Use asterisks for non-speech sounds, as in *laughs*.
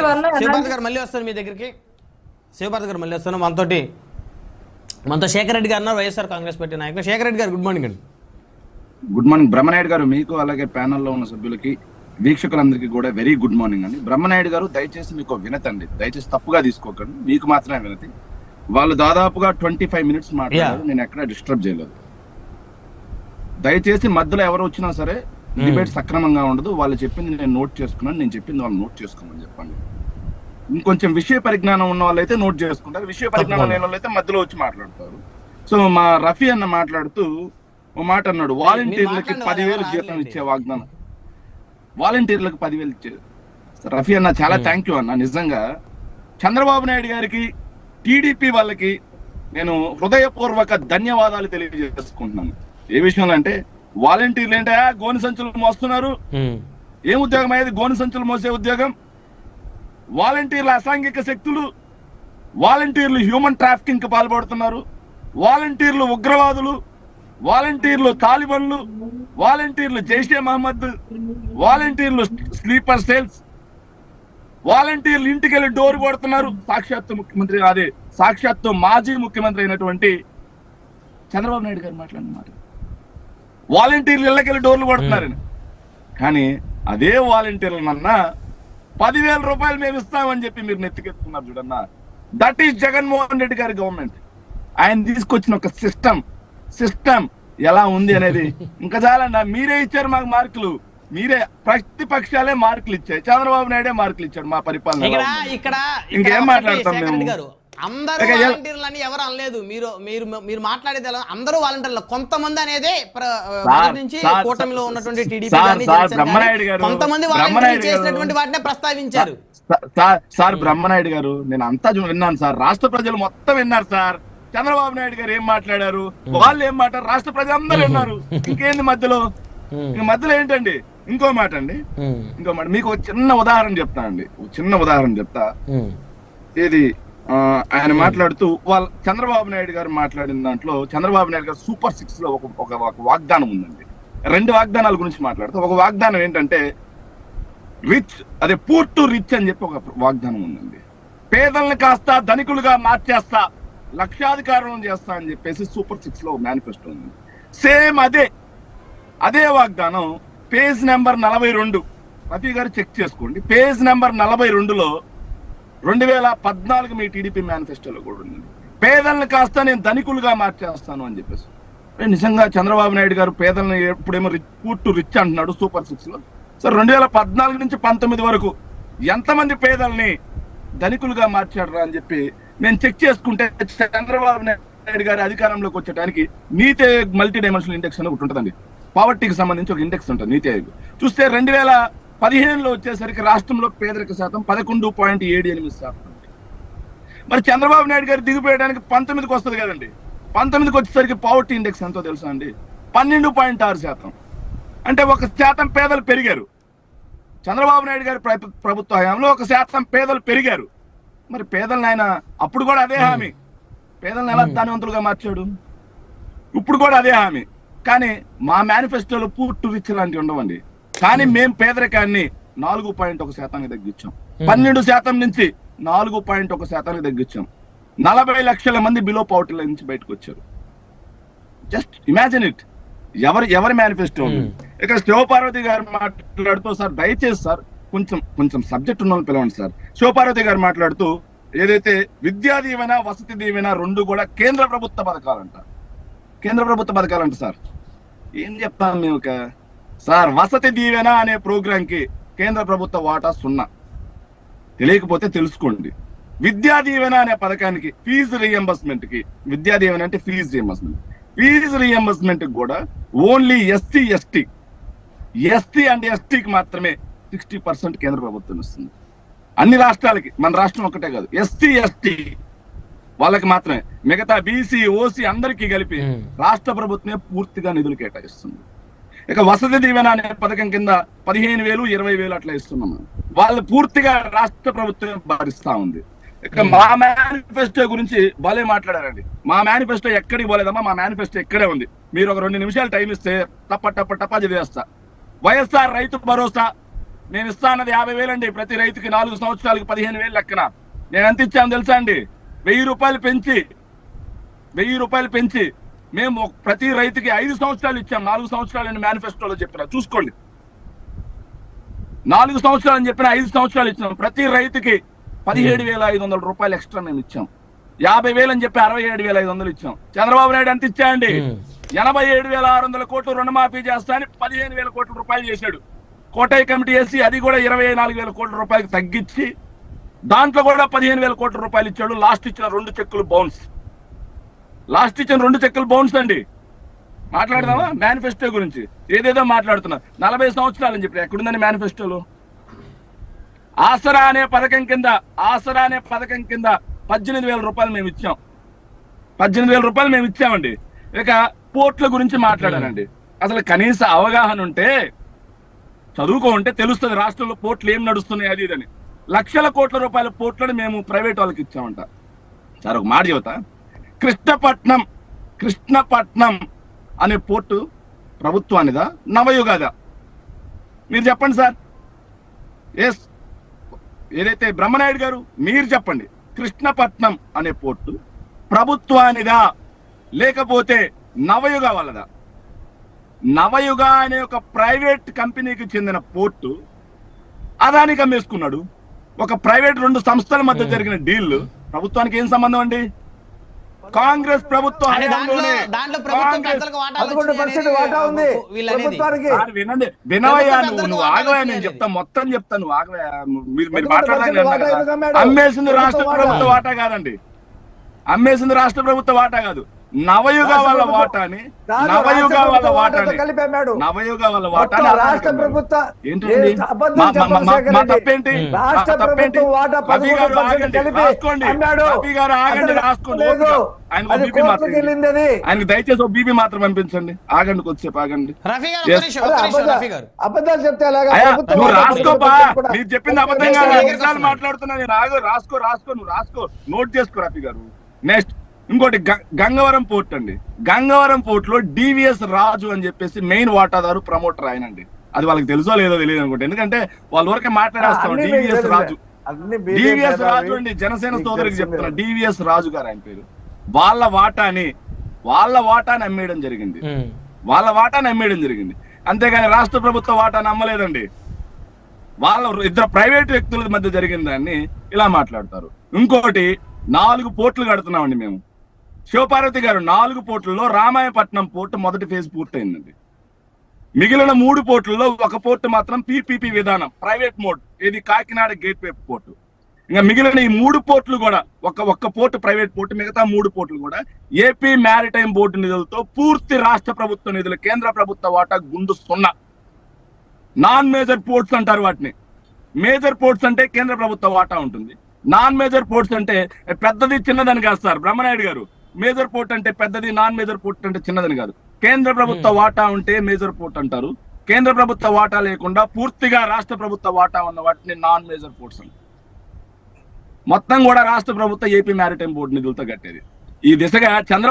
శివభారత్ గారు మళ్ళీ వస్తారు మీ దగ్గరికి. శివభారత్ గారు మళ్ళీ వస్తాను మనతోటి మనతో శేఖర్ రెడ్డి గారు ఉన్నారు వైఎస్ఆర్ కాంగ్రెస్ పార్టీ నాయకులు. శేఖర్ రెడ్డి గారు గుడ్ మార్నింగ్ అండి. Good morning. బ్రహ్మనాయుడు గారు మీకు అలాగే ప్యానెల్లో ఉన్న సభ్యులకి వీక్షకులందరికీ కూడా వెరీ గుడ్ మార్నింగ్ అండి. బ్రహ్మనాయుడు గారు దయచేసి మీకు వినతి అండి. దయచేసి తప్పుగా తీసుకోకండి. మీకు మాత్రమే వినతి. వాళ్ళు దాదాపుగా ట్వంటీ ఫైవ్ మినిట్స్ మాట్లాడారు. నేను ఎక్కడ డిస్టర్బ్ చేయలేదు. దయచేసి మధ్యలో ఎవరు వచ్చినా సరే డిబేట్ సక్రమంగా ఉండదు. వాళ్ళు చెప్పింది నేను నోట్ చేసుకున్నాను. నేను చెప్పింది వాళ్ళు నోట్ చేసుకోమని చెప్పండి. ఇంకొంచెం విషయ పరిజ్ఞానం ఉన్న వాళ్ళైతే నోట్ చేసుకుంటారు. విషయ పరిజ్ఞానం లేని వాళ్ళైతే మధ్యలో వచ్చి మాట్లాడతారు. సో మా రఫీ అన్న మాట్లాడుతూ ఓ మాట అన్నాడు. వాలంటీర్లకి పదివేలు జీతం. ఇచ్చే వాగ్దానం. వాలంటీర్లకు పదివేలు ఇచ్చే రఫీ అన్న చాలా థ్యాంక్ యూ అన్న. నిజంగా చంద్రబాబు నాయుడు గారికి టీడీపీ వాళ్ళకి నేను హృదయపూర్వక ధన్యవాదాలు తెలియజేసుకుంటున్నాను. ఏ విషయంలో అంటే వాలంటీర్లు ఏంటా? గోని సంచులు మోస్తున్నారు. ఏం ఉద్యోగం అయ్యేది? గోని సంచులు మోసే ఉద్యోగం. వాలంటీర్ల అసాంఘిక శక్తులు. వాలంటీర్లు హ్యూమన్ ట్రాఫికింగ్కి పాల్పడుతున్నారు. వాలంటీర్లు ఉగ్రవాదులు. వాలంటీర్లు తాలిబన్లు. వాలంటీర్లు జైషే మహమ్మద్. వాలంటీర్లు స్లీపర్ సెల్స్. వాలంటీర్లు ఇంటికి వెళ్ళి డోర్ కొడుతున్నారు. సాక్షాత్తు ముఖ్యమంత్రి అదే సాక్షాత్తు మాజీ ముఖ్యమంత్రి అయినటువంటి చంద్రబాబు నాయుడు గారు మాట్లాడిన మాట. వాలంటీర్లు ఇళ్ళకెళ్ళి డోర్లు కొడుతున్నారని కానీ అదే వాలంటీర్లనన్నా పదివేల రూపాయలు మేము ఇస్తామని చెప్పి మీరు నెత్తికెత్తుకున్నారు చూడన్న. దట్ ఈస్ జగన్మోహన్ రెడ్డి గారి గవర్నమెంట్. ఆయన తీసుకొచ్చిన ఒక సిస్టమ్ సిస్టమ్ ఎలా ఉంది అనేది *laughs* ఇంకా చాలన్నా మీరే ఇచ్చారు మాకు మార్కులు. మీరే ప్రతిపక్షాలే మార్కులు ఇచ్చాయి. చంద్రబాబు నాయుడే మార్కులు ఇచ్చాడు మా పరిపాలన ఇంకేం మాట్లాడతాం మేము? అందరూ వాలంటీర్లు అని ఎవరు అనలేదు. మీరు మీరు మీరు మాట్లాడేది ఎలా? అందరూ వాలంటీర్లు. కొంతమంది అనేదే నుంచి కూటమిలో ఉన్నటువంటి టీడీపీ కొంతమంది వాలంటీర్లు చేసినటువంటి వాటినే ప్రస్తావించారు. సార్ బ్రహ్మనాయుడు గారు నేను అంతా విన్నాను సార్. రాష్ట్ర ప్రజలు మొత్తం విన్నారు సార్. చంద్రబాబు నాయుడు గారు ఏం మాట్లాడారు? వాళ్ళు ఏం మాట్లాడారు? రాష్ట్ర ప్రజలు అందరూ విన్నారు. ఇంకేంది మధ్యలో? మధ్యలో ఏంటండి? ఇంకో మాట అండి. ఇంకో మాట. మీకు చిన్న ఉదాహరణ చెప్తానండి ఒక చిన్న ఉదాహరణ చెప్తా. ఇది ఆయన మాట్లాడుతూ వాళ్ళ చంద్రబాబు నాయుడు గారు మాట్లాడిన దాంట్లో చంద్రబాబు నాయుడు గారు సూపర్ సిక్స్లో ఒక ఒక వాగ్దానం ఉందండి. రెండు వాగ్దానాల గురించి మాట్లాడుతూ ఒక వాగ్దానం ఏంటంటే రిచ్ అదే పూర్ టు రిచ్ అని చెప్పి ఒక వాగ్దానం ఉందండి. పేదల్ని కాస్త ధనికులుగా మార్చేస్తా లక్షాధికారం చేస్తా అని చెప్పేసి సూపర్ సిక్స్లో మేనిఫెస్టో ఉంది సేమ్ అదే అదే వాగ్దానం పేజ్ నెంబర్ నలభై రెండు. రఫీ గారు చెక్ చేసుకోండి. పేజ్ నెంబర్ నలభై రెండులో రెండు వేల పద్నాలుగు మీ టీడీపీ మేనిఫెస్టోలో కూడా ఉంది పేదల్ని కాస్త నేను ధనికులుగా మార్చేస్తాను అని చెప్పేసి. నిజంగా చంద్రబాబు నాయుడు గారు పేదల్ని ఎప్పుడేమో రిచ్ టు రిచ్ అంటున్నాడు సూపర్ సిక్స్లో సార్ రెండు వేల పద్నాలుగు నుంచి పంతొమ్మిది వరకు ఎంతమంది పేదల్ని ధనికులుగా మార్చాడు అని చెప్పి నేను చెక్ చేసుకుంటే చంద్రబాబు నాయుడు గారి అధికారంలోకి వచ్చేటానికి నీతి ఆయోగ్ మల్టీ డైమెన్షనల్ ఇండెక్స్ అని ఒకటి ఉంటుందండి. పావర్టీకి సంబంధించి ఒక ఇండెక్స్ ఉంటుంది నీతి ఆయోగ్. చూస్తే రెండు వేల పదిహేనులో వచ్చేసరికి రాష్ట్రంలో పేదరిక శాతం పదకొండు పాయింట్ ఏడు ఎనిమిది శాతం. మరి చంద్రబాబు నాయుడు గారు దిగిపోయడానికి పంతొమ్మిదికి వస్తుంది కదండి. పంతొమ్మిదికి వచ్చేసరికి పావర్టీ ఇండెక్స్ ఎంతో తెలుసా అండి? పన్నెండు పాయింట్ ఆరు శాతం. అంటే ఒక శాతం పేదలు పెరిగారు. చంద్రబాబు నాయుడు గారి ప్రభు- ప్రభుత్వ హయాంలో ఒక శాతం పేదలు పెరిగారు. మరి పేదలను ఆయన అప్పుడు కూడా అదే హామీ. పేదలను ఎలా ధనవంతులుగా మార్చాడు? ఇప్పుడు కూడా అదే హామీ. కానీ మా మేనిఫెస్టోలో పూర్తి రిచ్ లాంటివి ఉండవండి. కానీ మేము పేదరికాన్ని నాలుగు పాయింట్ ఒక శాతానికి తగ్గించాం. పన్నెండు శాతం నుంచి నాలుగు పాయింట్ ఒక శాతానికి తగ్గించాం. నలభై లక్షల మంది బిలో పవర్టీ లైన్ నుంచి బయటకు వచ్చారు. Just imagine it. ఎవరి ఎవరి మేనిఫెస్టో ఇక్కడ శివపార్వతి గారు మాట్లాడుతూ సార్ దయచేసి సార్ కొంచెం కొంచెం సబ్జెక్ట్ ఉన్న పిలవండి సార్. శివపార్వతి గారు మాట్లాడుతూ ఏదైతే విద్యా దీవెన వసతి దీవెన రెండు కూడా కేంద్ర ప్రభుత్వ పథకాలంట. కేంద్ర ప్రభుత్వ పథకాలంట సార్. ఏం చెప్తాం మేము ఒక సార్ వసతి దీవెన అనే ప్రోగ్రామ్కి కేంద్ర ప్రభుత్వ వాటా సున్నా. తెలియకపోతే తెలుసుకోండి. విద్యా దీవెన అనే పథకానికి ఫీజు రియంబర్స్మెంట్కి విద్యా దీవెన అంటే ఫీజు రియంబర్స్మెంట్. ఫీజు రియంబర్స్మెంట్ కూడా only SC ST. ST and ఎస్టీకి మాత్రమే సిక్స్టీ పర్సెంట్ కేంద్ర ప్రభుత్వం ఇస్తుంది. అన్ని రాష్ట్రాలకి మన రాష్ట్రం ఒకటే కాదు ఎస్టీ ఎస్టీ వాళ్ళకి మాత్రమే. మిగతా బీసీ ఓసీ అందరికీ కలిపి. రాష్ట్ర ప్రభుత్వమే పూర్తిగా నిధులు కేటాయిస్తుంది. ఇక వసతి దీవెన అనే పథకం కింద పదిహేను వేలు ఇరవై వేలు అట్లా ఇస్తున్నాం వాళ్ళు పూర్తిగా రాష్ట్ర ప్రభుత్వమే భరిస్తా ఉంది. ఇక మా మేనిఫెస్టో గురించి భలే మాట్లాడారండి. మా మేనిఫెస్టో ఎక్కడికి పోలేదమ్మా మా మేనిఫెస్టో ఇక్కడే ఉంది. మీరు ఒక రెండు నిమిషాలు టైం ఇస్తే టప్ప టప్ప టప్ప చదివేస్తా వైఎస్ఆర్ రైతు భరోసా నేను ఇస్తా అన్నది యాభై వేలండి ప్రతి రైతుకి నాలుగు సంవత్సరాలకి పదిహేను వేలు లెక్కన. నేను ఎంత ఇచ్చాను తెలుసా అండి? వెయ్యి రూపాయలు పెంచి వెయ్యి రూపాయలు పెంచి మేము ప్రతి రైతుకి ఐదు సంవత్సరాలు ఇచ్చాం. నాలుగు సంవత్సరాలు అని మేనిఫెస్టోలో చెప్పిన. చూసుకోండి. నాలుగు సంవత్సరాలు అని చెప్పిన ఐదు సంవత్సరాలు ఇచ్చాం ప్రతి రైతుకి పదిహేడు వేల ఐదు వందల రూపాయలు ఎక్స్ట్రా మేము ఇచ్చాం. యాభై వేలు అని చెప్పి అరవై ఏడు వేల ఐదు వందలు ఇచ్చాం. చంద్రబాబు నాయుడు ఎంత ఇచ్చాయండి. ఎనభై ఏడు వేల ఆరు వందల కోట్లు రుణమాఫీ చేస్తా అని పదిహేను వేల కోట్ల రూపాయలు చేశాడు. కోటాయి కమిటీ వేసి అది కూడా ఇరవై నాలుగు వేల కోట్ల రూపాయలకు తగ్గించి దాంట్లో కూడా పదిహేను వేల కోట్ల రూపాయలు ఇచ్చాడు. లాస్ట్ ఇచ్చిన రెండు చెక్కులు బౌన్స్. లాస్ట్ ఇచ్చిన రెండు చెక్కులు బౌన్స్ అండి. మాట్లాడదామా? మేనిఫెస్టో గురించి. ఏదేదో మాట్లాడుతున్నా. నలభై సంవత్సరాలు అని చెప్పి. ఎక్కడుందని మేనిఫెస్టోలో ఆసరా అనే పథకం కింద ఆసరా అనే పథకం కింద పద్దెనిమిది వేల రూపాయలు మేము ఇచ్చాం. పద్దెనిమిది వేల రూపాయలు మేము ఇచ్చామండి. ఇక పోర్ట్ల గురించి మాట్లాడానండి. అసలు కనీస అవగాహన ఉంటే చదువుకో ఉంటే తెలుస్తుంది రాష్ట్రంలో పోర్ట్లు ఏం నడుస్తున్నాయి అది ఇదని లక్షల కోట్ల రూపాయల పోర్ట్లను మేము ప్రైవేట్ వాళ్ళకి ఇచ్చామంట. సార్ ఒక మాట చెబుతా. కృష్ణపట్నం కృష్ణపట్నం అనే పోర్టు ప్రభుత్వానిదా? నవయుగాదా? మీరు చెప్పండి సార్. ఎస్ ఏదైతే బ్రహ్మనాయుడు గారు మీరు చెప్పండి. కృష్ణపట్నం అనే పోర్టు ప్రభుత్వానిదా? లేకపోతే నవయుగ వాళ్ళదా? నవయుగ అనే ఒక ప్రైవేట్ కంపెనీకి చెందిన పోర్టు అదానికి అమ్మేసుకున్నాడు ఒక ప్రైవేట్ రెండు సంస్థల మధ్య జరిగిన డీల్ ప్రభుత్వానికి ఏం సంబంధం అండి? కాంగ్రెస్ ప్రభుత్వ వినండి. వినవయ్యా నువ్వు ఆగవయ్యా నేను. చెప్తా మొత్తం చెప్తా నువ్వు ఆగవయ్యా. మీరు మీరు అమ్మాడు? అమ్మేసింది రాష్ట్ర ప్రభుత్వ. వాటా కాదండి. అమ్మేసింది రాష్ట్ర ప్రభుత్వ వాటా కాదు. నవయుగ వాళ్ళ వాటాని నవయుగ వాళ్ళ వాటాని. నవయుగ వాళ్ళ వాటాని రాష్ట్ర. ప్రభుత్వ ఏంటండి. తప్పేంటి? తప్పేంటి? ప్రభుత్వం వాటా రవి గారు ఆగండి. కలిపి రాసుకోండి. రవి గారు ఆగండి రాసుకోండి. అది బీపీ మాత్రం ఆయనకు దయచేసి ఒక బీపీ మాత్రం పంపించండి. ఆగండి కొద్దిసేపు ఆగండి. అబద్ధాలు చెప్తే నువ్వు రాసుకోపా కూడా- మీరు చెప్పింది అబద్ధం కాదు. మాట్లాడుతున్నా నేను ఆగు రాసుకో రాసుకో నువ్వు రాసుకో. నోట్ చేసుకో రఫీ గారు. నెక్స్ట్ ఇంకోటి గ- గంగవరం పోర్ట్ అండి. గంగవరం పోర్ట్లో డివిఎస్ రాజు అని చెప్పేసి మెయిన్ వాటాదారు ప్రమోటర్ ఆయనండి. అది వాళ్ళకి తెలుసో లేదో తెలియదు అనుకుంటా. ఎందుకంటే వాళ్ళ వరకే మాట్లాడేస్తాం డివిఎస్. రాజు. డివిఎస్. రాజు అండి జనసేన సోదరికి. చెప్తున్నా. డివిఎస్ రాజు గారు ఆయన పేరు. వాళ్ళ వాటాని వాళ్ళ వాటాని అమ్మేయడం జరిగింది. వాళ్ళ వాటాని అమ్మేయడం జరిగింది. అంతేగాని రాష్ట్ర ప్రభుత్వ వాటాని అమ్మలేదండి. వాళ్ళ ఇద్దరు ప్రైవేట్ వ్యక్తుల మధ్య జరిగిన దాన్ని ఇలా మాట్లాడతారు. ఇంకోటి నాలుగు పోర్ట్లు కడుతున్నామండి మేము. శివపార్వతి గారు నాలుగు పోర్టుల్లో రామాయపట్నం పోర్టు మొదటి ఫేజ్ పూర్తయిందండి. మిగిలిన మూడు పోర్టుల్లో ఒక పోర్టు మాత్రం పీపీపీ విధానం ప్రైవేట్ మోడ్ ఇది కాకినాడ గేట్వే పోర్టు. ఇంకా మిగిలిన ఈ మూడు పోర్టులు కూడా ఒక ఒక్క పోర్టు ప్రైవేట్ పోర్టు మిగతా మూడు పోర్టులు కూడా ఏపీ మ్యారిటైమ్ బోర్డు నిధులతో పూర్తి రాష్ట్ర ప్రభుత్వ నిధులు కేంద్ర ప్రభుత్వ వాటా గుండు సున్నా. నాన్ మేజర్ పోర్ట్స్ అంటారు వాటిని. మేజర్ పోర్ట్స్ అంటే కేంద్ర ప్రభుత్వ వాటా ఉంటుంది. నాన్ మేజర్ పోర్ట్స్ అంటే పెద్దది చిన్నదని కాస్తారు బ్రహ్మనాయుడు గారు. మేజర్ పోర్ట్ అంటే పెద్దది నాన్ మేజర్ పోర్ట్ అంటే చిన్నదని కాదు. కేంద్ర ప్రభుత్వ వాటా ఉంటే మేజర్ పోర్ట్ అంటారు. కేంద్ర ప్రభుత్వ వాటా లేకుండా పూర్తిగా రాష్ట్ర ప్రభుత్వ వాటా ఉన్న వాటిని నాన్ మేజర్ పోర్ట్స్ అంటారు. మొత్తం కూడా రాష్ట్ర ప్రభుత్వ ఏపీ మ్యారిటైమ్ బోర్డు నిధులతో కట్టేది. ఈ దిశగా చంద్రబాబు